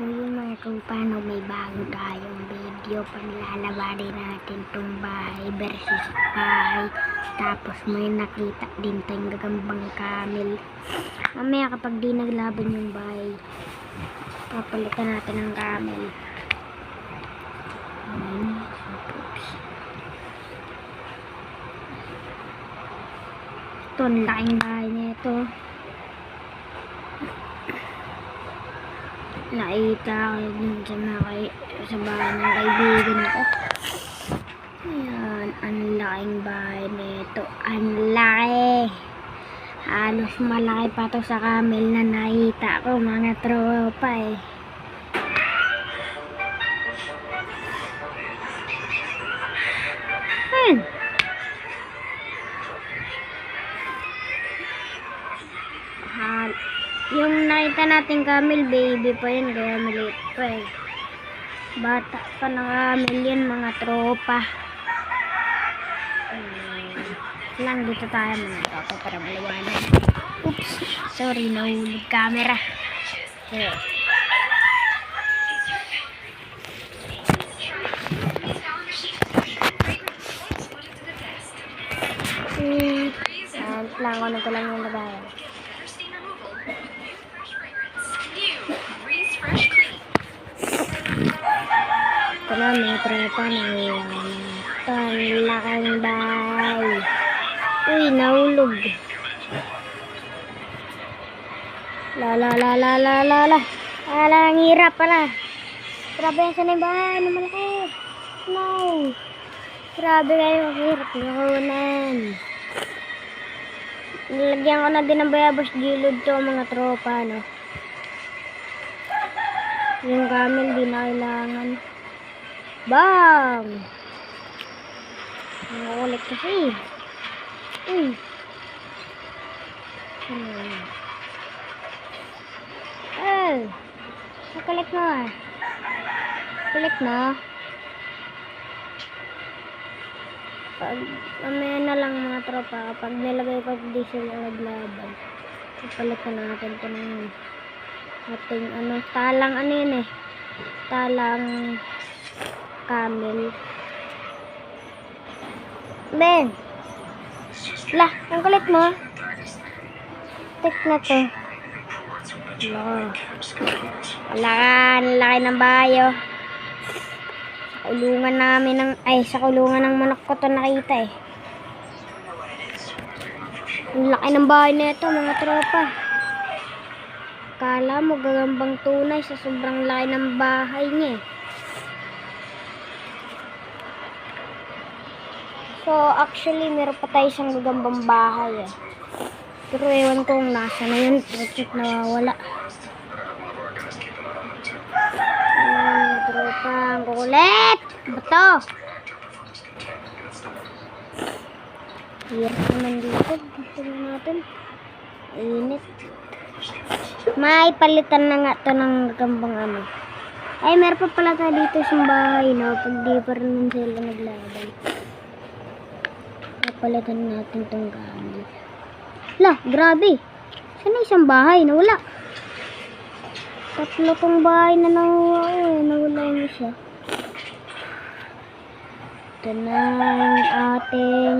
So yun mga kumpano, may bago tayong video. Paglalabarin natin tong bahay versus bahay. Tapos may nakita din tayong gagambang camel. Mamaya kapag di naglaban yung bahay, papalitan natin ng camel. Ayan. Ito, ang laking bahay nito. Nakita ko dun sa, mga kay, sa bahay ng kaibigan ko. Ayan, ang laking bahay nito. Ang laki. Halos malaki pa to sa camel na nakita ko mga tropa eh. Hmm. Nakita natin camel, baby pa yun, kaya maliit pa eh. Bata pa na camel yan, mga tropa. Hmm. lang dito tayo mga tropa para maliwanag. Oops, sorry, nahulog camera. Here. Hmm, yan, lang ko na ito lang yung lagayan. Ito na, may tropa na yun. Ito, ang laking bahay. Uy, nahulog. La la la la la la la. Ala, ang hirap pala. Grabe yan sa na. Ano malaki? No. Grabe kayo, hirap nakunan. Nilagyan ko na din ng bayabas gilid to mga tropa, no. Yung camel, di na kailangan. Bam! Ang ulit kasi. Uy. Ano yun? Oh! Nakalit mo ah. Kulit na. Pag, mamaya na lang mga tropa, kapag nilagay ko diesel ang naglaban, papalitan natin ito ng ating ano, talang ano yun eh. Talang camel. Ben! Lah, ang kulit mo. Tek na to. Wala. Wala ka, laki ng bayo. Sa kulungan namin ng, ay, sa kulungan ng manok ko to nakita eh. Ang laki ng bahay nito mga tropa. Kala mo gagambang tunay sa sobrang laki ng bahay niya eh. So, actually, meron pa tayo isang gagambang bahay eh. Pero ewan ko kung nasa na yun. Bakit nawawala. Ayan, tropa. Ang kukulit! Bato! Hirap naman dito. Gusto na natin. Init. May palitan na nga to ng gagambang ano. Ay, meron pa pala tayo dito sa bahay, no? Pag di pa rin sila naglaban. Papalitan natin tong gamit. Lah, grabe. Sana isang bahay? Nawala. Tatlo tong bahay na nawala. Eh. Nawala yung isa. Ito na yung ating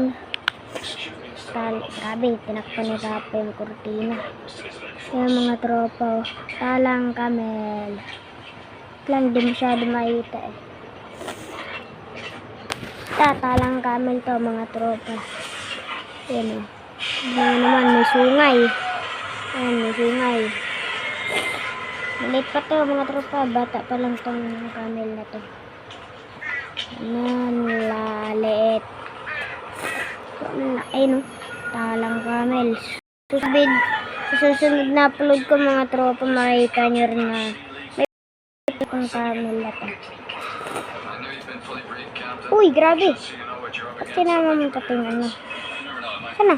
tal. Grabe, tinakpan ni Papa yung kurtina. Kaya mga tropa, oh. talang kamel. Lang, di masyado makita eh. Tatalang camel to mga tropa. Yan o. Ano naman, may sungay. Ayan, may sungay. Maliit pa to mga tropa. Bata pa lang tong camel na to. Ayan, laliit. Ayun o. Talang camel. Susunod, susunod na upload ko mga tropa, makita nyo rin na na to. Uy, grabe. Ba't sinama mo pati ano? Sana?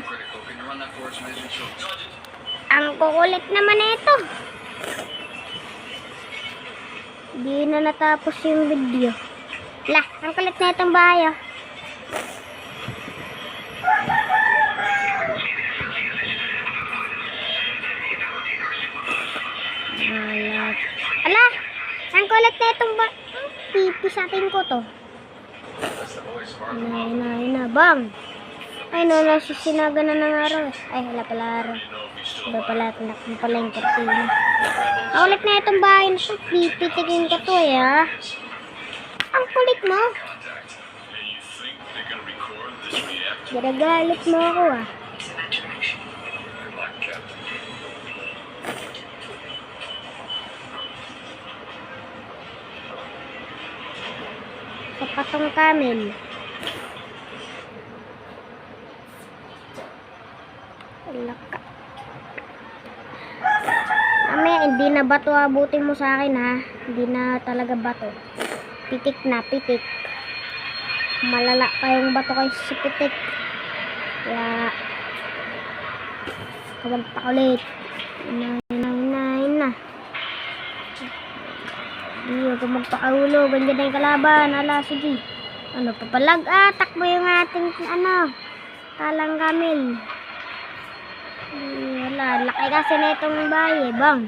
Ang kukulit naman na ito. Di na natapos yung video. Lah, ang kulit na itong bahay oh. Ala. Ala! kulit na itong ba... Pipisatin ko to. Ay na, ay na, bang! Ay, no, nasisinaga na ng araw. Ay, hala pala araw. Iba pala, tinak mo pala yung kortina. Ah, ulit na itong bahay na to. Pipitikin ko to eh, ha? Ang kulit mo. Ginagalit mo ako, ah. Sa patong camel. Wala ka. Mamaya, hindi na bato abutin mo sa akin ha. Hindi na talaga bato. Pitik na, pitik. Malala pa yung bato kay sa pitik. Kaya, kumanta ulit. Inay, Hindi ako magpakahulog. Ganyan na yung kalaban. Ala, sige. Ano, papalag. Ah, takbo yung ating, ano, talang kamil. Eh, Wala, laki kasi na itong bahay, eh, bang.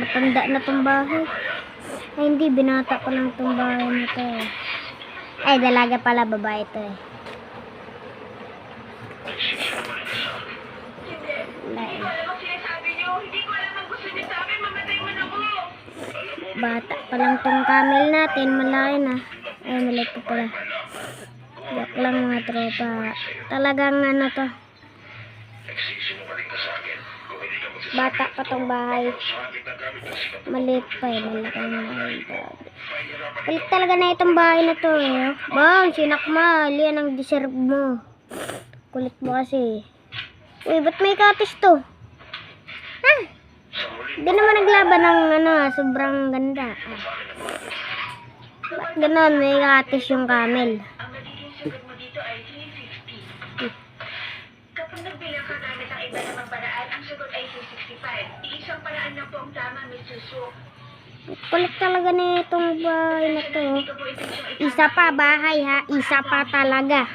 Matanda na itong bahay. Ay, hindi, binata ko lang itong bahay na ito. eh. Ay, dalaga pala, babae ito eh. Wala eh. Bata pa lang tong camel natin, malaki na. Ay, maliit pa pala. Joke lang mga tropa. Talagang ano to. Bata pa tong bahay. Maliit pa eh. Malaki na bahay. Kulit talaga na itong bahay na to eh. Bang, sinakmal. Yan ang deserve mo. Kulit mo kasi. Uy, ba't may katis to? Hindi naman naglaban ng ano, sobrang ganda. Ah. Ba't ganon? May katis yung camel. Kapag nagbilang ka gamit ang iba namang paraan, ang sagot ay 265. Iisang paraan lang po ang tama, Mr. Su. Kulit talaga na itong bahay na to. Isa pa bahay ha, isa pa talaga.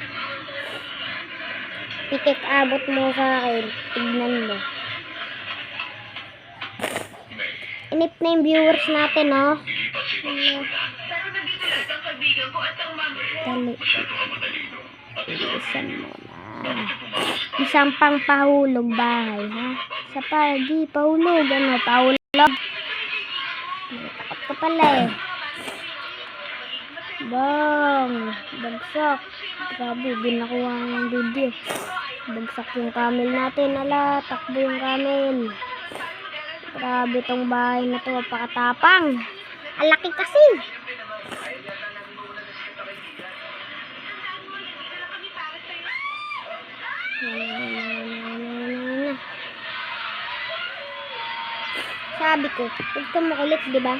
Pitik abot mo sa akin, tignan mo. Inip na yung viewers natin, oh. Mama ko. Dali. Bilisan mo na. Isang pang pahulog bahay, ha? Isa pa, di, pahulog. Ano, pahulog. Takot ka pala eh. Bang! Bagsak. Grabe, di nakuha ng video. Bagsak yung camel natin. Ala, takbo yung camel. Grabe tong bahay na to. Pakatapang. Ang laki kasi. Sabi ko, huwag ka makulit, di ba?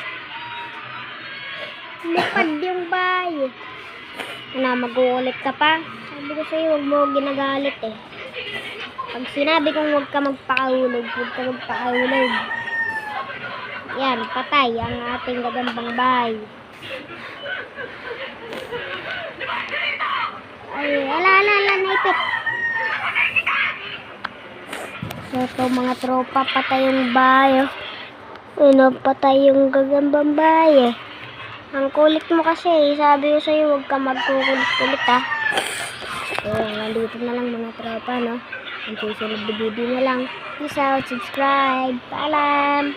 Lipad yung bahay. Ano, mag-uulit ka pa? Sabi ko sa'yo, huwag mo ginagalit eh. Pag sinabi kong huwag ka magpakahulog, huwag ka magpakahulog. Yan, patay ang ating gagambang bahay. Ay, ala, ala, ala, naipit. So, ito mga tropa, patay yung bahay. oh. Ano, patay yung gagambang bahay eh. Ang kulit mo kasi, eh. sabi ko sa'yo, huwag ka magkukulit-kulit ha. So, nandito na lang mga tropa, no? Susunod na video na lang. Peace out, subscribe, paalam!